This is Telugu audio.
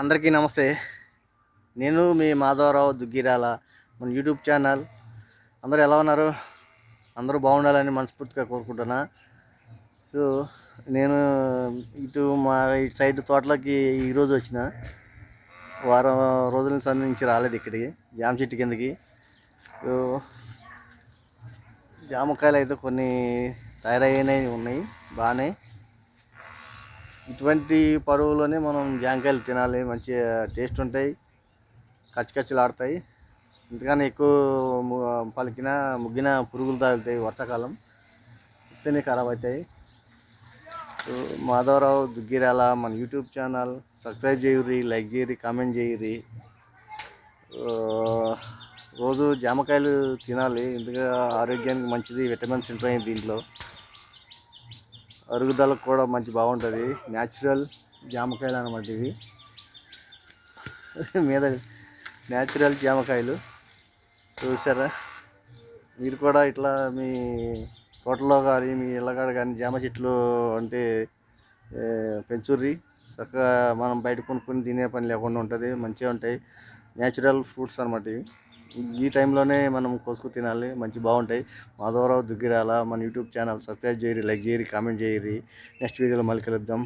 అందరికీ నమస్తే. నేను మీ మాధవరావు దుగ్గిరాల మన యూట్యూబ్ ఛానల్. అందరూ ఎలా ఉన్నారు? అందరూ బాగుండాలని మనస్ఫూర్తిగా కోరుకుంటున్నా. సో నేను ఇటు మా ఇటు సైడ్ తోటలోకి ఈరోజు వచ్చిన. వారం రోజుల నుంచి రాలేదు ఇక్కడికి. జామ చెట్టు కిందకి. సో జామకాయలు అయితే కొన్ని తయారయ్యాయి ఉన్నాయి. బాగానే ఇటువంటి పరువులోనే మనం జాంకాయలు తినాలి మంచిగా టేస్ట్ ఉంటాయి కచ్చకచ్చలు ఆడతాయి. ఇంతకన్నా ఎక్కువ పలికిన ముగ్గిన పురుగులు తాగుతాయి వర్షాకాలం. ఇస్తేనే ఖరాబ్ అవుతాయి. మాధవరావు దుగ్గిరాల మన యూట్యూబ్ ఛానల్ సబ్స్క్రైబ్ చేయరి లైక్ చేయరి కామెంట్ చేయరి రోజు జామకాయలు తినాలి ఎందుకంటే ఆరోగ్యానికి మంచిది విటమిన్స్ ఉంటాయి దీంట్లో. అరుగుదలకు కూడా మంచి బాగుంటుంది. న్యాచురల్ జామకాయలు అనమాట ఇవి. మీద న్యాచురల్ జామకాయలు. చూసారా మీరు కూడా ఇట్లా మీ తోటలో కానీ మీ ఇళ్ళకాడ కానీ జామ చెట్లు అంటే పెంచుర్రి. చక్కగా మనం బయట కొనుక్కొని తినే పని లేకుండా ఉంటుంది. మంచిగా ఉంటాయి. న్యాచురల్ ఫ్రూట్స్ అనమాట ఇవి. ఈ టైంలోనే మనం కోసుకు తినాలి మంచి బాగుంటాయి. మాధవరావు దుగ్గిరాల మన యూట్యూబ్ ఛానల్ సబ్స్క్రైబ్ చేయరి లైక్ చేయరి కామెంట్ చేయరి నెక్స్ట్ వీడియోలో మళ్ళీ కలుద్దాం.